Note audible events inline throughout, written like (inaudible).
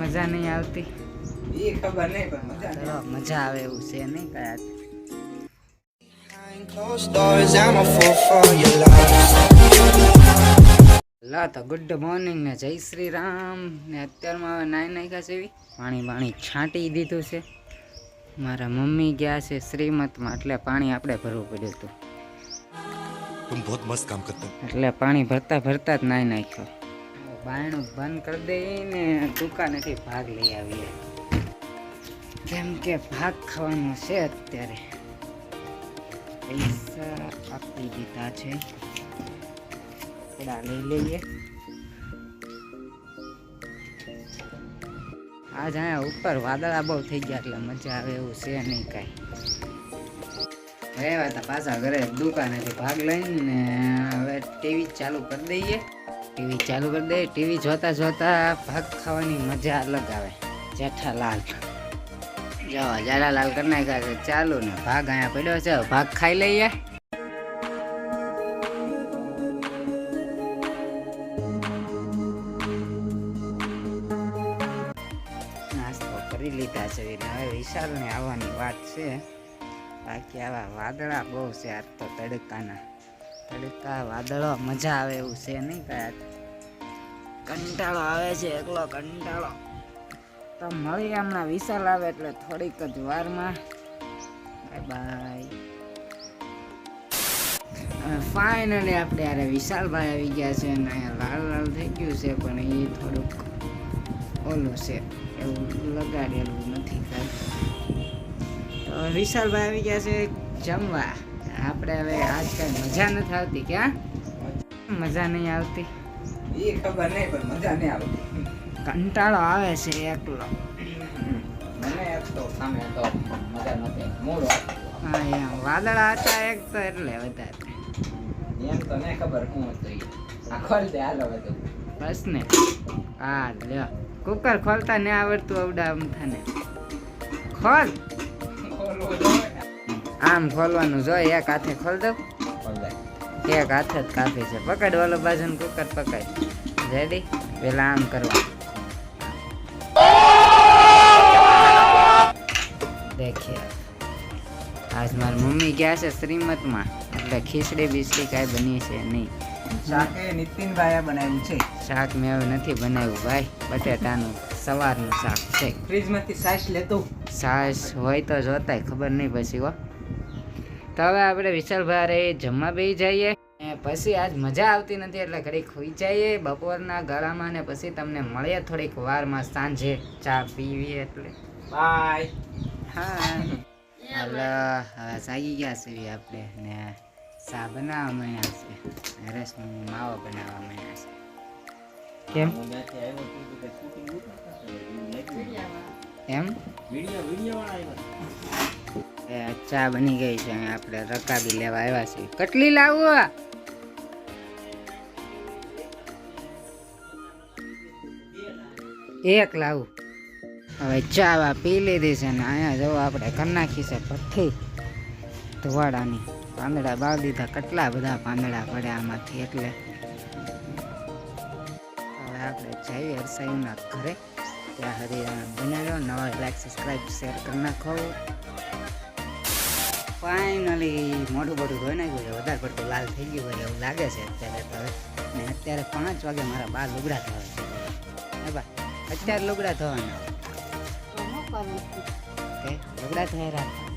મજા નહીં આવતી. મજા આવે એવું છે નહીં કયા ગુડ મોર્નિંગ ને જય શ્રી રામ. ને અત્યારમાં હવે નાઈ નાખ્યા છે એવી. પાણી પાણી છાંટી દીધું છે. મારા મમ્મી ગયા છે શ્રીમતમાં એટલે પાણી આપણે ભરવું પડ્યું હતું. એટલે પાણી ભરતા ભરતા જ નાઈ નાખ્યો. બાયણું બંધ કરી દઈને દુકાનેથી ભાગ લઈ આવીએ. કેમ કે ભાગ ખાવાનો છે અત્યારે. પૈસા આપી દીધા છે. કપડા લઈ લઈએ. આજ અહીંયા ઉપર વાદળા બહુ થઈ ગયા એટલે મજા આવે એવું છે નહીં કાંઈ. રહ્યા હતા પાછા ઘરે દુકાનેથી ભાગ લઈને, હવે ટીવી ચાલુ કરી દઈએ. ટીવી ચાલુ કરી દે, ટીવી જોતા જોતા ભાગ ખાવાની મજા અલગ આવે. જેઠાલાલ જવા જેઠાલાલ કરી નાખ્યા છે. ચાલુ ને ભાગ અહીંયા પડ્યો છે. ભાગ ખાઈ લઈએ. કરી લીધા છે હવે વિશાલને આવવાની વાત છે. બાકી આવા વાદળા બહુ છે, આજ તો તડકાના. તડકા વાદળો, મજા આવે એવું છે નહીં કયા કંટાળો આવે છે, એકલો કંટાળો. તો મળી હમણાં વિશાલ આવે એટલે થોડીક જ વારમાં. બાય બાય ફાઇનલી આપણે યારે વિશાલભાઈ આવી ગયા છે અને અહીંયા લાલ લાલ થઈ ગયું છે, પણ એ થોડુંક ઓલું છે, એવું લગાડેલું નથી કાંઈ. તો વિશાલભાઈ આવી ગયા છે જમવા. આપણે હવે આજ કાંઈ મજા નથી આવતી ક્યાં મજા નહીં આવતી. એ ખબર નહીં પણ મજા નહીં આવતી. કંટાળો આવે છે એકલો. મને એક તો સામે તો મજા નથી. મૂળ હા એમ. વાદળા હતા એક તો એટલે વધારે. એમ તો નહીં ખબર શું હતું આ ખોલ દે હાલો બધું બસ ને. હા લ્યો. કુકર ખોલતા ને આવડતું અવડા આમ ખોલ. ખોલવું. આમ ખોલવાનું. જોઈએ એક હાથે ખોલ દઉં. એક હાથે જ કાફી છે. પકડ વાલો બાજુ કુકર પકડ. રેડી પેલા આમ કરવા દેખીએ આજ મારી મમ્મી ગયા છે શ્રીમતમાં. એટલે ખીચડી બીચડી કાંઈ બની છે નહીં. શાકે નીતિનભાઈએ બનાવ્યું છે. શાક મેં હવે નથી બનાવ્યું ભાઈ. બટેટાનું સવારનું શાક છે. ફ્રીજમાંથી સાસ લેતો. સાસ હોય તો જોતાય ખબર નહીં પછી હો. તો હવે આપણે વિશાલભાઈ જમવા બે જઈએ. પછી આજ મજા આવતી નથી એટલે ઘડીક ખોઈ જઈએ બપોરના ગળામાં ને પછી તમને મળીએ થોડીક વારમાં સાંજે ચા પીવી એટલે. બાય હા. (laughs) હાલો હવે સાગી ગયા છીએ આપણે ને ચા બનાવવા માંડ્યા છે. રસ માવો બનાવવા માંડ્યા છે. કેમ? એમ? એ ચા બની ગઈ છે આપણે રકાબી લેવા આવ્યા છીએ. કેટલી લાવો! એક લાવું. હવે ચા પી લીધી છે ને અહીંયા જવું આપણે કરી નાખી છે ભઠ્ઠી ધોવાડાની પાંદડા બાવ દીધા, કેટલા બધા પાંદડા પડ્યા આમાંથી એટલે. હવે આપણે જઈએ હરસાઈના ઘરે. ત્યાં હરિયાણા બનાવ્યો, નવા લાઈક, સબસ્ક્રાઈબ, શેર કરી નાખો. ફાઇનલી મોઢું મોઢું ધોઈ નાખ્યું છે. વધારે પડતું લાલ થઈ ગયું હોય એવું લાગે છે અત્યારે તો ને અત્યારે પાંચ વાગે મારા બાર લુગડા થવા છે. હે બા, અત્યારે લુગડા થવાના લુગડા થયા રાખવા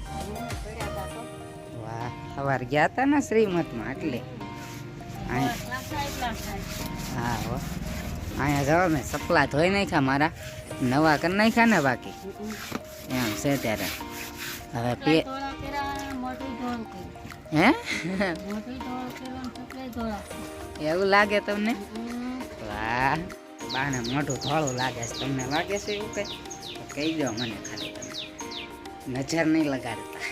વાહ, સવાર ગયા હતા ને શ્રીમતમાં એટલે. હા, હો. અહીંયા જવા મેં સપલા ધોઈ નાખ્યા મારા. નવા કરી નાખ્યા ને બાકી. એમ છે ત્યારે. હવે પે હે? એવું લાગે તમને? વાહ. બાને મોટું થોડું લાગે છે. તમને લાગે છે એવું કઈ? કહી દો મને ખાલી તમે. નજર નહીં લગાડતા.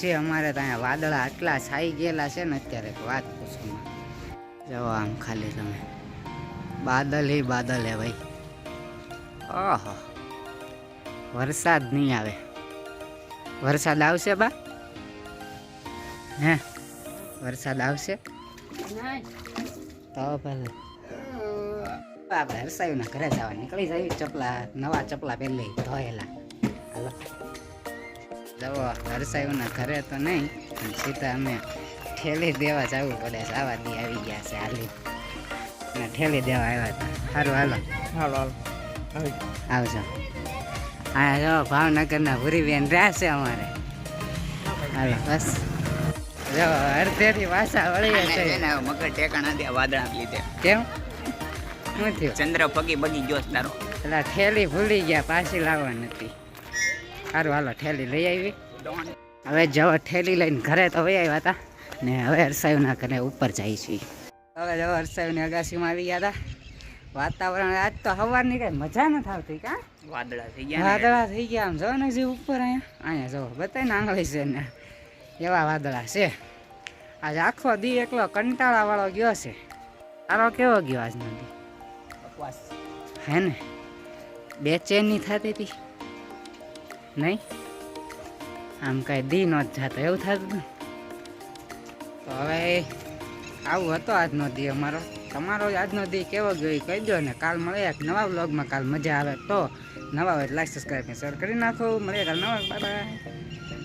છે અમારે ત્યાં વાદળા આટલા છાઈ ગયેલા છે ને અત્યારે વાત પૂછવામાં જવા આમ ખાલી તમે. બાદલ હી બાદલ હે ભાઈ. ઓહો. વરસાદ નહીં આવે. વરસાદ આવશે બા? હે? વરસાદ આવશે? તો ભલે. આપણે હરસાયુના ઘરે જવા નીકળી જાય. ચપલા નવા ચપલા પહેલી ધોયેલા. હાલો. જવો હરસાયુના ઘરે તો નહીં સીધા અમે ઠેલી દેવા જવું પડે. છે આવા દી આવી ગયા છે હાલી. અને ઠેલી દેવા આવ્યા હતા. સારું હાલો. હાલો હાલો. આવજો. હા જો ભાવનગરના ભૂરીબેન રહ્યા છે અમારે. હાલો બસ. જો અડધેથી પાછા વળીએ છે મગર ઠેકાણા દે વાદળા લીધે. કેમ? શું થયું? ચંદ્ર પગી બગી ગયો તારો. પેલા ઠેલી ભૂલી ગયા પાછી લાવવા નથી સારું હાલો ઠેલી લઈ આવી. હવે જવા ઠેલી લઈને ઘરે તો વહી આવ્યા હતા. ને હવે હરસાયુના ઘરે ઉપર જાય છે. હવે જવા હરસાયુની અગાસીમાં આવી ગયા હતા. વાતાવરણ આજ તો સવારની કઈ મજા નથી આવતી કા? વાદળા થઈ ગયા વાદળા થઈ ગયા આમ જો ને જે ઉપર અહીંયા. અહીંયા જો બતાય ને આંગળી છે ને. એવા વાદળા છે. આજે આખો દી એકલો કંટાળા વાળો ગયો છે. તારો કેવો ગયો આજનો દી? બકવાસ હે ને? બેચેની થતી હતી નહીં? આમ કાંઈ દી નો જ જતો એવું થતું તો? હવે આવું હતો આજનો દી અમારો. તમારો આજનો દી કેવો ગયો એ કહી દો ને. કાલ મળે એક નવા બ્લોગમાં કાલ મજા આવે તો. નવા હોય લાઈક સબસ્ક્રાઈબ શેર કરી નાખો. મળે કાલ નવા. બાય